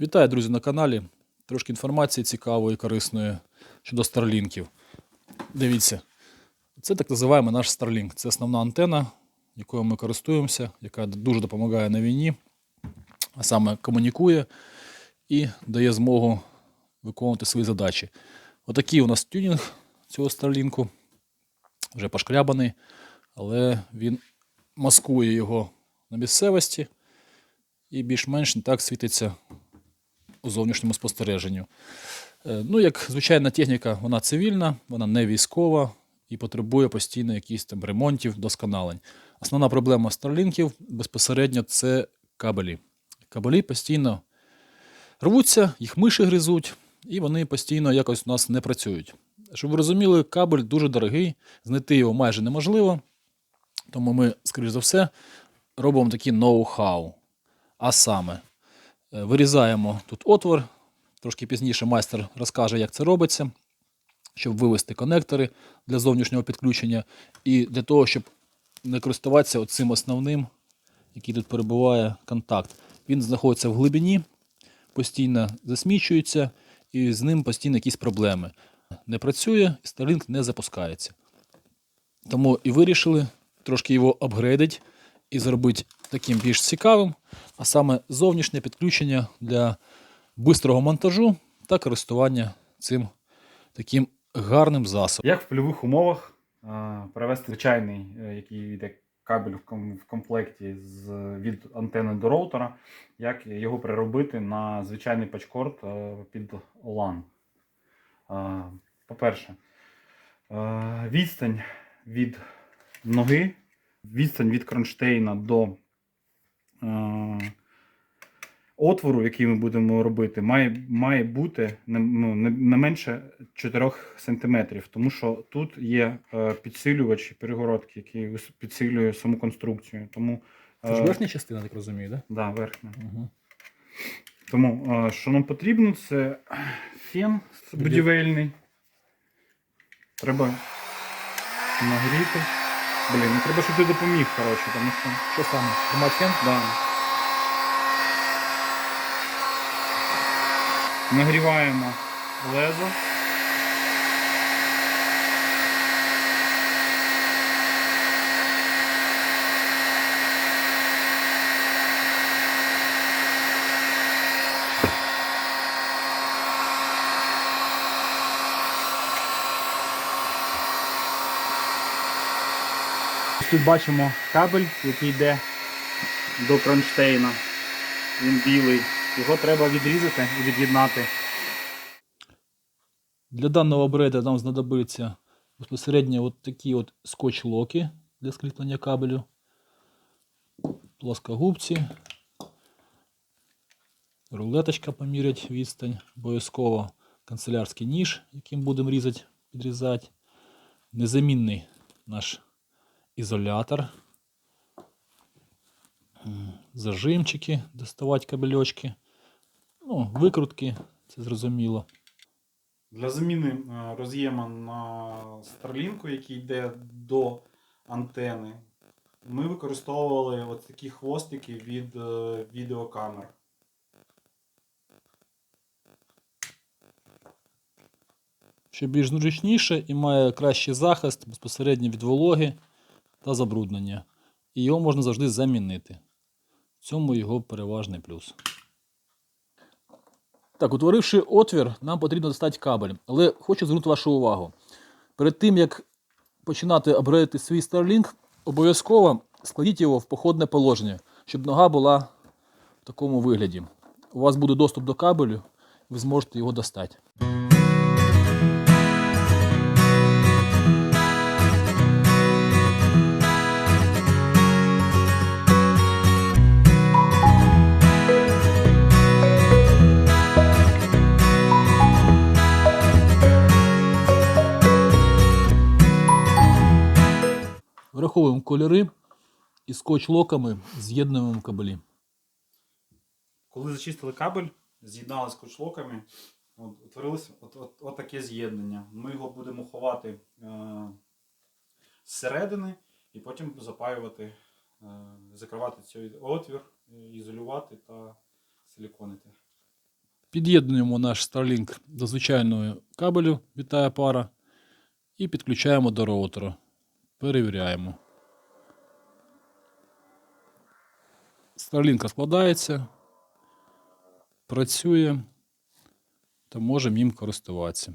Вітаю, друзі, на каналі. Трошки інформації цікавої, корисної щодо старлінків. Дивіться, це так називаємо наш Starlink. Це основна антена, якою ми користуємося, яка дуже допомагає на війні, а саме комунікує і дає змогу виконувати свої задачі. Отакий у нас тюнінг цього Starlink, вже пошкрябаний, але він маскує його на місцевості і більш-менш не так світиться у зовнішньому спостереженню. Е, Ну, як звичайна техніка, вона цивільна, вона не військова і потребує постійно якихось там ремонтів, досконалень. Основна проблема старлінків безпосередньо це кабелі. Кабелі постійно рвуться, їх миші гризуть, і вони постійно якось у нас не працюють. Щоб ви розуміли, кабель дуже дорогий, знайти його майже неможливо. Тому ми, скоріш за все, робимо такі ноу-хау. А саме, вирізаємо тут отвор. Трошки пізніше майстер розкаже, як це робиться, щоб вивести конектори для зовнішнього підключення, і для того, щоб не користуватися цим основним, який тут перебуває контакт. Він знаходиться в глибині, постійно засмічується, і з ним постійно якісь проблеми. Не працює, і Starlink не запускається. Тому і вирішили трошки його апгрейдити і зробити таким більш цікавим, а саме зовнішнє підключення для бистрого монтажу та користування цим таким гарним засобом. Як в польових умовах е, перевести звичайний, е, який йде кабель в комплекті з, від антени до роутера, як його переробити на звичайний пачкорд е, під LAN? По-перше, відстань від ноги, відстань від кронштейна до отвору, який ми будемо робити, має, має бути не, ну, не, не менше 4 см, тому що тут є е, підсилювач перегородки, вис- підсилює саму конструкцію. Тому, Це ж е, верхня частина, так розумію, так? да, верхня. Угу. Тому, е, що нам потрібно, це фен будівельний. Треба нагріти. Блін, ну треба, щоб ти допоміг, коротше, тому що. Що саме? Тримати фен? Да. Нагріваємо лезо. Тут бачимо кабель, який йде до кронштейна. Він білий. Його треба відрізати і від'єднати. Для даного апгрейда нам знадобиться безпосередньо от такі от скотч-локи для скріплення кабелю, плоскогубці, рулеточка помірять відстань, обов'язково канцелярський ніж, яким будемо різати, підрізати, незамінний наш ізолятор, зажимчики, доставати кабельочки, ну, викрутки, це зрозуміло. Для заміни е, роз'єма на Starlink, який йде до антени, ми використовували от такі хвостики від е, відеокамер. що більш зручніше і має кращий захист безпосередньо від вологи та забруднення. І його можна завжди замінити. В цьому його переважний плюс. Так, утворивши отвір, нам потрібно достати кабель. Але хочу звернути вашу увагу. Перед тим, як починати апгрейдити свій Starlink, обов'язково складіть його в походне положення, щоб нога була в такому вигляді. У вас буде доступ до кабелю, ви зможете його достати. Враховуємо кольори і скотч-локами з'єднуємо кабелі. Коли зачистили кабель, з'єднали от, утворилося от, от, от таке з'єднання. Ми його будемо ховати е, зсередини і потім запаювати, е, закривати цей отвір, ізолювати та силіконити. Під'єднуємо наш Starlink до звичайного кабелю, вітає пара, і підключаємо до роутера. Перевіряємо. Starlink складається, працює то можемо їм користуватися.